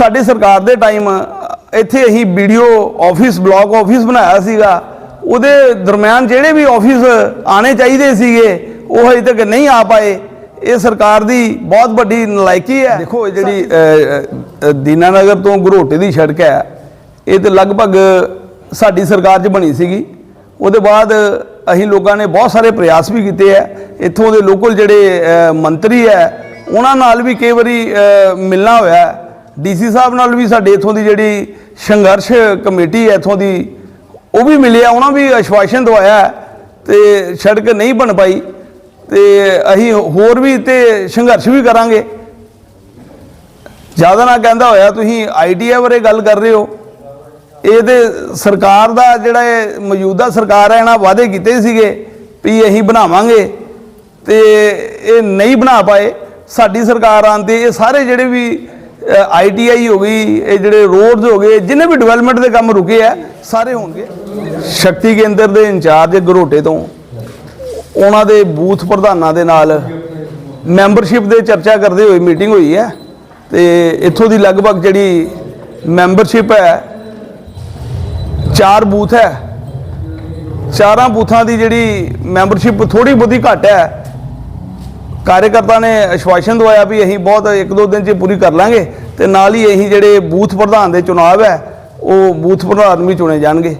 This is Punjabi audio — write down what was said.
ਸਾਡੀ ਸਰਕਾਰ ਦੇ ਟਾਈਮ ਇੱਥੇ ਅਸੀਂ ਵੀਡੀਓ ਆਫਿਸ ਬਲਾਕ ਆਫਿਸ ਬਣਾਇਆ ਸੀਗਾ। ਉਹਦੇ ਦਰਮਿਆਨ ਜਿਹੜੇ ਵੀ ਆਫਿਸ ਆਣੇ ਚਾਹੀਦੇ ਸੀਗੇ ਉਹ ਅਜੇ ਤੱਕ ਨਹੀਂ ਆ ਪਾਏ। ਇਹ ਸਰਕਾਰ ਦੀ ਬਹੁਤ ਵੱਡੀ ਨਲਾਇਕੀ ਹੈ। ਦੇਖੋ ਜਿਹੜੀ ਦੀਨਾਨਗਰ ਤੋਂ ਗਰੋਟੇ ਦੀ ਸੜਕ ਹੈ ਇਹ ਤੇ ਲਗਭਗ ਸਾਡੀ ਸਰਕਾਰ 'ਚ ਬਣੀ ਸੀਗੀ। ਉਹਦੇ ਬਾਅਦ ਅਸੀਂ ਲੋਕਾਂ ਨੇ ਬਹੁਤ ਸਾਰੇ ਪ੍ਰਯਾਸ ਵੀ ਕੀਤੇ ਆ ਇੱਥੋਂ ਦੇ ਲੋਕਲ ਜਿਹੜੇ ਮੰਤਰੀ ਹੈ ਉਹਨਾਂ ਨਾਲ ਵੀ ਕਈ ਵਾਰੀ ਮਿਲਣਾ ਹੋਇਆ ਡੀਸੀ ਸਾਹਿਬ ਨਾਲ ਵੀ ਸਾਡੇ ਇੱਥੋਂ ਦੀ ਜਿਹੜੀ ਸੰਘਰਸ਼ ਕਮੇਟੀ ਹੈ, ਇੱਥੋਂ ਦੀ ਉਹ ਵੀ ਮਿਲਿਆ, ਉਹਨਾਂ ਵੀ ਆਸ਼ਵਾਸਨ ਦਵਾਇਆ ਹੈ ਤੇ ਸੜਕ ਨਹੀਂ ਬਣ ਪਾਈ ਤੇ ਅਸੀਂ ਹੋਰ ਵੀ ਤੇ ਸੰਘਰਸ਼ ਵੀ ਕਰਾਂਗੇ। ਜ਼ਿਆਦਾ ਨਾ ਕਹਿੰਦਾ ਹੋਇਆ, ਤੁਸੀਂ ਆਈਟੀਆ ਬਾਰੇ ਗੱਲ ਕਰ ਰਹੇ ਹੋ। ਇਹ ਤੇ ਸਰਕਾਰ ਦਾ ਜਿਹੜਾ ਇਹ ਮੌਜੂਦਾ ਸਰਕਾਰ ਹੈ, ਇਹਨਾਂ ਵਾਅਦੇ ਕੀਤੇ ਸੀਗੇ ਵੀ ਅਸੀਂ ਬਣਾਵਾਂਗੇ ਤੇ ਇਹ ਨਹੀਂ ਬਣਾ ਪਾਏ। ਸਾਡੀ ਸਰਕਾਰ ਆਉਣ ਇਹ ਸਾਰੇ ਜਿਹੜੇ ਵੀ ਆਈਟੀਆਈ ਹੋ ਗਈ, ਇਹ ਜਿਹੜੇ ਰੋਡਸ ਹੋ ਗਏ, ਜਿੰਨੇ ਵੀ ਡਿਵੈਲਪਮੈਂਟ ਦੇ ਕੰਮ ਰੁਕੇ ਆ, ਸਾਰੇ ਹੋਣਗੇ। ਸ਼ਕਤੀ ਕੇਂਦਰ ਦੇ ਇੰਚਾਰਜ ਗਰੋਟੇ ਤੋਂ, ਉਹਨਾਂ ਦੇ ਬੂਥ ਪ੍ਰਧਾਨਾਂ ਦੇ ਨਾਲ ਮੈਂਬਰਸ਼ਿਪ ਦੇ ਚਰਚਾ ਕਰਦੇ ਹੋਏ ਮੀਟਿੰਗ ਹੋਈ ਹੈ। ਤੇ ਇੱਥੋਂ ਦੀ ਲਗਭਗ ਜਿਹੜੀ ਮੈਂਬਰਸ਼ਿਪ ਹੈ, ਚਾਰ ਬੂਥ ਹੈ। ਚਾਰਾਂ ਬੂਥਾਂ ਦੀ ਜਿਹੜੀ ਮੈਂਬਰਸ਼ਿਪ ਥੋੜੀ ਬਹੁਤੀ ਘੱਟ ਹੈ। ਕਾਰਜਕਰਤਾ ਨੇ ਆਸ਼ਵਾਸਨ ਦਵਾਇਆ ਵੀ ਅਸੀਂ ਬਹੁਤ ਇੱਕ ਦੋ ਦਿਨ 'ਚ ਪੂਰੀ ਕਰ ਲਾਂਗੇ ਤੇ ਨਾਲ ਹੀ ਅਸੀਂ ਜਿਹੜੇ ਬੂਥ ਪ੍ਰਧਾਨ ਦੇ ਚੁਣਾਵ ਹੈ ਉਹ ਬੂਥ ਪ੍ਰਧਾਨ ਵੀ ਚੁਣੇ ਜਾਣਗੇ